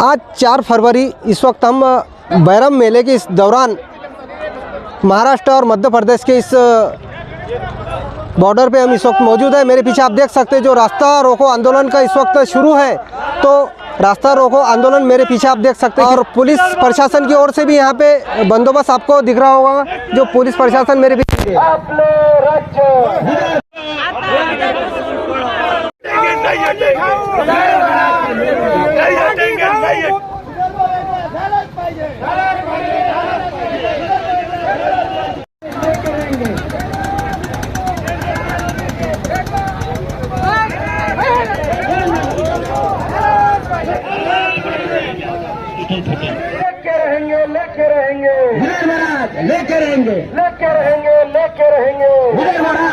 आज चार फरवरी इस वक्त हम बैरम मेले के इस दौरान महाराष्ट्र और मध्य प्रदेश के इस बॉर्डर पे हम इस वक्त मौजूद है मेरे पीछे आप देख सकते हैं जो रास्ता रोको आंदोलन का इस वक्त शुरू है तो रास्ता रोको आंदोलन मेरे पीछे आप देख सकते हैं और पुलिस प्रशासन की ओर से भी यहाँ पे बंदोबस्त आपको दिख रहा होगा जो पुलिस प्रशासन मेरे पीछे है। लेके रहेंगे लेके रहेंगे लेके रहेंगे लेके रहेंगे लेके रहेंगे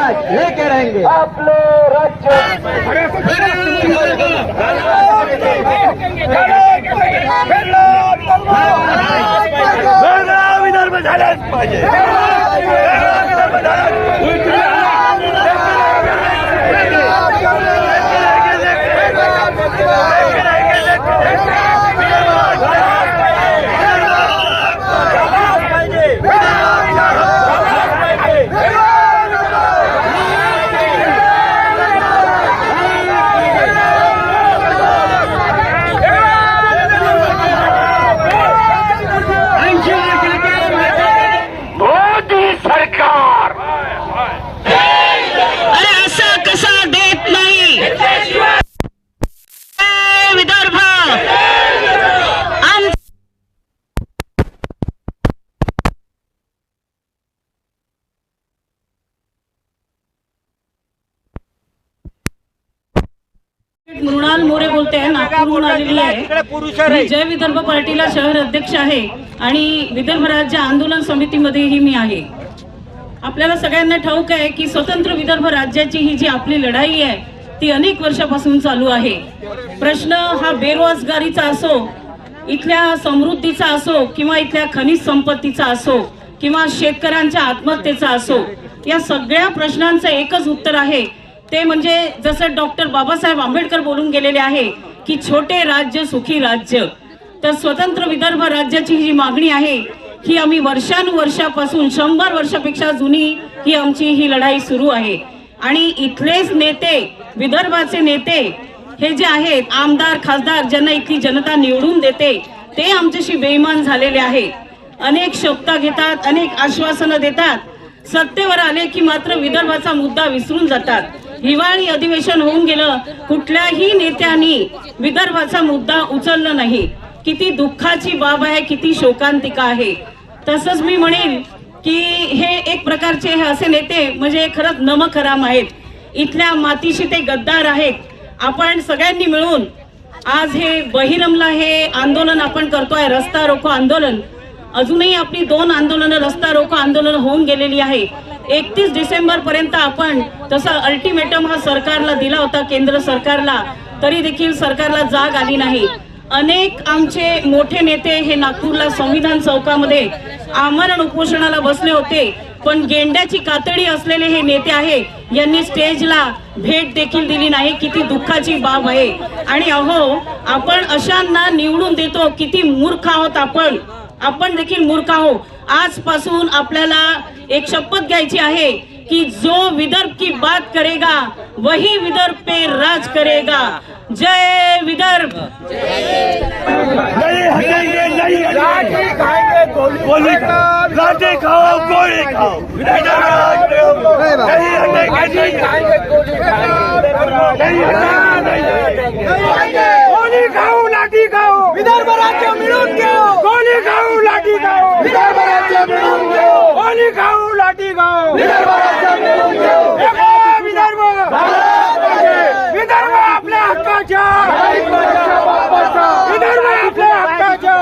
महाराज लेके रहेंगे। आपले राज्य विदर्भ झाल्याच पाहिजे सरकार अरे असं कसं देत नाही ए, विदर्भ आम- मृणाल मोरे बोलते आहे नागपूरहून आलेली आहे. जय विदर्भ पार्टीला शहर अध्यक्ष आहे आणि विदर्भ राज्य आंदोलन समितीमध्येही मी आहे. आपल्याला सगळ्यांना ठाऊक आहे की स्वतंत्र विदर्भ राज्याची ही जी आपली लढाई आहे ती अनेक वर्षापासून चालू आहे. प्रश्न हा बेरोजगारीचा असो इथल्या समृद्धीचा असो किंवा इथल्या खनिज संपत्तीचा असो किंवा शेतकऱ्यांच्या आत्महत्येचा असो या सगळ्या प्रश्नांचं एकच उत्तर आहे ते म्हणजे जसं डॉक्टर बाबासाहेब आंबेडकर बोलून गेलेले आहे की छोटे राज्य सुखी राज्य. तर स्वतंत्र विदर्भ राज्याची जी मागणी आहे ही आम्ही वर्षानुवर्षापासून शंभर वर्षापेक्षा जुनी ही आमची ही लढाई सुरू आहे. आणि इथलेच नेते विदर्भाचे नेते हे जे आहेत आमदार खासदार ज्यांना इथली जनता निवडून देते ते आमच्याशी बेईमान झालेले आहे अनेक शब्द घेतात अनेक आश्वासनं देतात. सत्तेवर आले की मात्र विदर्भाचा मुद्दा विसरून जातात. हिवाळी अधिवेशन होऊन गेलं कुठल्याही नेत्यांनी विदर्भाचा मुद्दा उचलला नाही. किती दुःखाची बाब आहे किती शोकांतिका आहे. तसंच मी म्हणेन की हे एक प्रकारचे हे असे नेते म्हणजे खरंच नमखराम आहेत. इथल्या मातीशी ते गद्दार आहेत. आपण सगळ्यांनी मिळून आज हे बहिरमला हे आंदोलन आपण करतोय रस्ता रोको आंदोलन. अजूनही आपली दोन आंदोलनं रस्ता रोको आंदोलन होऊन गेलेली आहे. एकतीस डिसेंबर पर्यंत आपण तसा अल्टिमेटम हा सरकारला दिला होता केंद्र सरकारला. तरी देखील सरकारला जाग आली नाही. अनेक आमचे मोठे नेते हे नागपूरला संविधान चौकामध्ये आमरण उपोषणाला बसले होते. पण गेंड्याची कातडी असलेले हे नेते आहे यांनी स्टेजला भेट देखील दिली नाही. किती दुःखाची बाब आहे. आणि अहो आपण अशांना निवडून देतो किती मूर्ख आहोत आपण. आपण देखील मूर्ख आहोत. आजपासून आपल्याला एक शपथ घ्यायची आहे कि जो विदर्भ की बात करेगा वही विदर्भ पे राज करेगा. जय विदर्भ. नहीं हटेंगे नहीं लाठी खाएंगे गोली लाठी खाओ गोली खाओ नहीं हटेंगे नहीं खाएंगे गोली नहीं हटेंगे। गोली खाओ लाठी खाओ। विदर्भ राज्य मिळून घेऊ लाठी खाओ। विदर्भ राज्य मिळून घेऊ गोली खाऊ लाठी खाओ। विदर्भ। राज्य मिळून घेऊ विदर्भ विदर्भ आपल्या हक्काच्या विदर्भ आपल्या हक्काच्या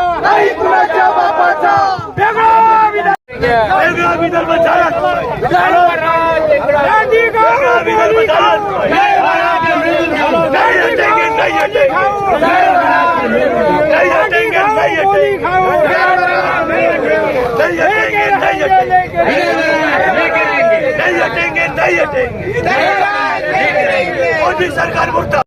वेगळा विदर्भ। वेगळा विदर्भ झालाच पाहिजे. वेगळा विदर्भ झालाच पाहिजे. नाही हटेंगे, नाही हटेंगे. नाही हटेंगे, नाही हटेंगे. नहीं हटेंगे। मोदी सरकार मुर्दा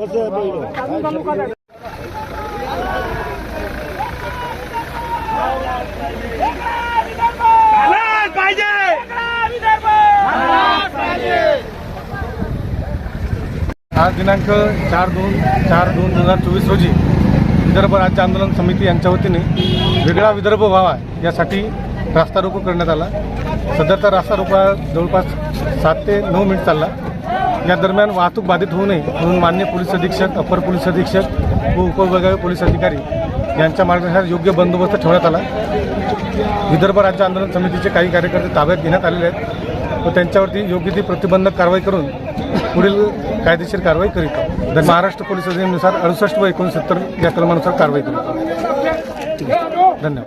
पाहिजे. आज दिनांक चार दोन चार दोन दोन हजार चोवीस रोजी विदर्भ राज्य आंदोलन समिती यांच्या वतीने वेगळा विदर्भ व्हावा यासाठी रास्ता रोको करण्यात आला. सदरचा रास्ता रोको जवळपास सात ते नऊ मिनिट चालला. या दरम्यान वाहतूक बाधित होऊ नये म्हणून मान्य पोलीस अधीक्षक अपर पोलीस अधीक्षक व उपविभागीय पोलीस अधिकारी यांच्या मार्गदर्शनात योग्य बंदोबस्त ठेवण्यात आला. विदर्भ राज्य आंदोलन समितीचे काही कार्यकर्ते ताब्यात घेण्यात आलेले आहेत व त्यांच्यावरती योग्य ती प्रतिबंधक कारवाई करून पुढील कायदेशीर कारवाई करीत आहोत. महाराष्ट्र पोलीस अधिनियमानुसार अडुसष्ट व एकोणसत्तर या कलमानुसार कारवाई करीत धन्यवाद.